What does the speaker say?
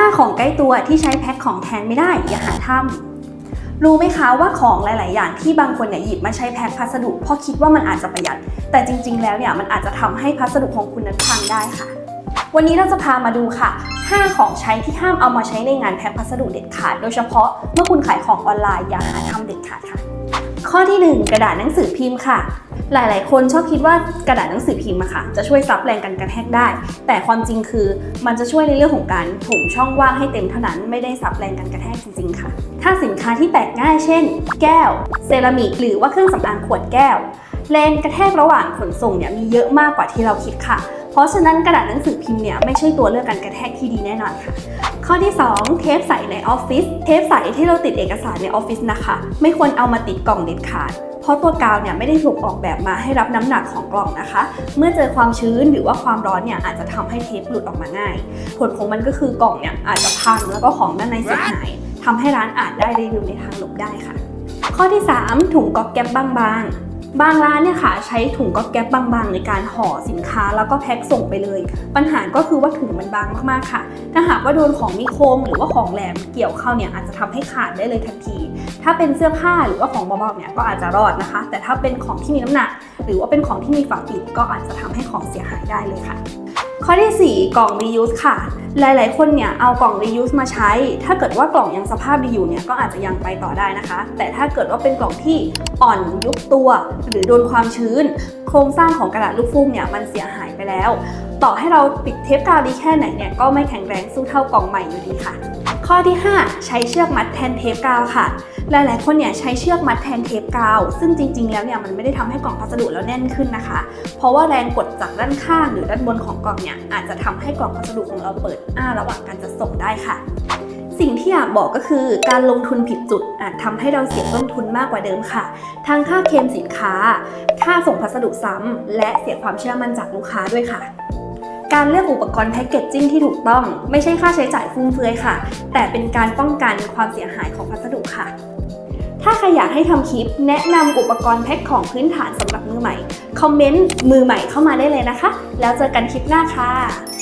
ถ้าของใกล้ตัวที่ใช้แพ็คของแทนไม่ได้อย่าหาทำรู้ไหมคะว่าของหลาย ๆ อย่างที่บางคนเนี่ยหยิบมาใช้แพ็คพัสดุเพราะคิดว่ามันอาจจะประหยัด แต่จริง ๆ แล้วเนี่ยมันอาจจะทำให้พัสดุของคุณนั้นพังได้ค่ะ วันนี้เราจะพามาดูค่ะ 5 ของใช้ที่ห้ามเอามาใช้ในงานแพ็คพัสดุเด็ดขาด โดยเฉพาะเมื่อคุณขายของออนไลน์อย่าหาทำเด็ดขาดค่ะ ข้อที่ 1 กระดาษหนังสือพิมพ์ค่ะ หลาย ๆ คนชอบคิดว่ากระดาษหนังสือพิมพ์อะค่ะ จะช่วยซับแรงกันกระแทกได้ แต่ความจริงคือมันจะช่วยในเรื่องของการถมช่องว่างให้เต็มเท่านั้นไม่ได้ซับแรงกันกระแทกจริง ๆ ค่ะ ถ้าสินค้าที่แตกง่าย เช่น แก้ว เซรามิก หรือว่าเครื่องสำอางขวดแก้ว แรงกระแทกระหว่างขนส่งเนี่ยมีเยอะมากกว่าที่เราคิดค่ะ เพราะฉะนั้นกระดาษหนังสือพิมพ์เนี่ยไม่ใช่ตัวเลือกการกระแทกที่ดีแน่นอนค่ะ ข้อที่ 2 เทปใสในออฟฟิศเทปใสที่เราติดเอกสารในออฟฟิศนะคะ ไม่ควรเอามาติดกล่องเด็ดขาดเพราะตัวกาวเนี่ยไม่ได้ถูกออกแบบมาให้รับน้ำหนักของกล่องนะคะ เมื่อเจอความชื้นหรือว่าความร้อนเนี่ยอาจจะทำให้เทปหลุดออกมาง่าย ผลของมันก็คือกล่องเนี่ยอาจจะพังแล้วก็ของด้านในเสียหายทำให้ร้านอาจได้รีวิวในทางลบได้ค่ะ ข้อที่ 3 ถุงก๊อกแก๊บบางๆ บางร้านเนี่ยค่ะใช้ถุงก๊อกแก๊บบางๆ ในการห่อสินค้าแล้วก็แพ็คส่งไปเลย ปัญหาก็คือว่าถุงมันบางมากๆค่ะ ถ้าหากว่าโดนของมีคมหรือว่าของแหลมเกี่ยวเข้าเนี่ยอาจจะทำให้ขาดได้เลยทันที ถ้าเป็นเสื้อผ้าหรือว่าของเบาๆเนี่ยก็อาจจะรอดนะคะ แต่ถ้าเป็นของที่มีน้ำหนัก หรือว่าเป็นของที่มีฝาปิดก็อาจจะทำให้ของเสียหายได้เลยค่ะ ข้อที่ 4 กล่อง reuse ค่ะ หลายๆ คนเนี่ยเอากล่อง reuse มาใช้ ถ้าเกิดว่ากล่องยังสภาพดีอยู่เนี่ยก็อาจจะยังไปต่อได้นะคะ แต่ถ้าเกิดว่าเป็นกล่องที่อ่อนยุบตัว หรือโดนความชื้น โครงสร้างของกระดาษลูกฟูกเนี่ยมันเสียหายไปแล้ว ต่อให้เราปิดเทปกาวดีแค่ไหนเนี่ยก็ไม่แข็งแรงสู้เท่ากล่องใหม่อยู่ดีค่ะ ข้อที่ 5 ใช้เชือกมัดแทนเทปกาวค่ะ หลายๆ คนเนี่ยใช้เชือกมัดแทนเทปกาว ซึ่งจริง ๆ แล้วเนี่ยมันไม่ได้ทำให้กล่องพัสดุแล้วแน่นขึ้นนะคะ เพราะว่าแรงกดจากด้านข้างหรือด้านบนของกล่องเนี่ยอาจจะทำให้กล่องพัสดุของเราเปิดอ้าระหว่างการจัดส่งได้ค่ะสิ่งที่อยากบอกก็คือการลงทุนผิดจุดอาจทำให้เราเสียต้นทุนมากกว่าเดิมค่ะ ทั้งค่าเคลมสินค้า ค่าส่งพัสดุซ้ำและเสียความเชื่อมั่นจากลูกค้าด้วยค่ะ การเลือกอุปกรณ์แพ็กเกจจิ้งที่ถูกต้อง ไม่ใช่ค่าใช้จ่ายฟุ่มเฟือยค่ะ แต่เป็นการป้องกันความเสียหายของพัสดุค่ะ ถ้าใครอยากให้ทำคลิป แนะนำอุปกรณ์แพ็คของพื้นฐานสำหรับมือใหม่ คอมเมนต์มือใหม่เข้ามาได้เลยนะคะ แล้วเจอกันคลิปหน้าค่ะ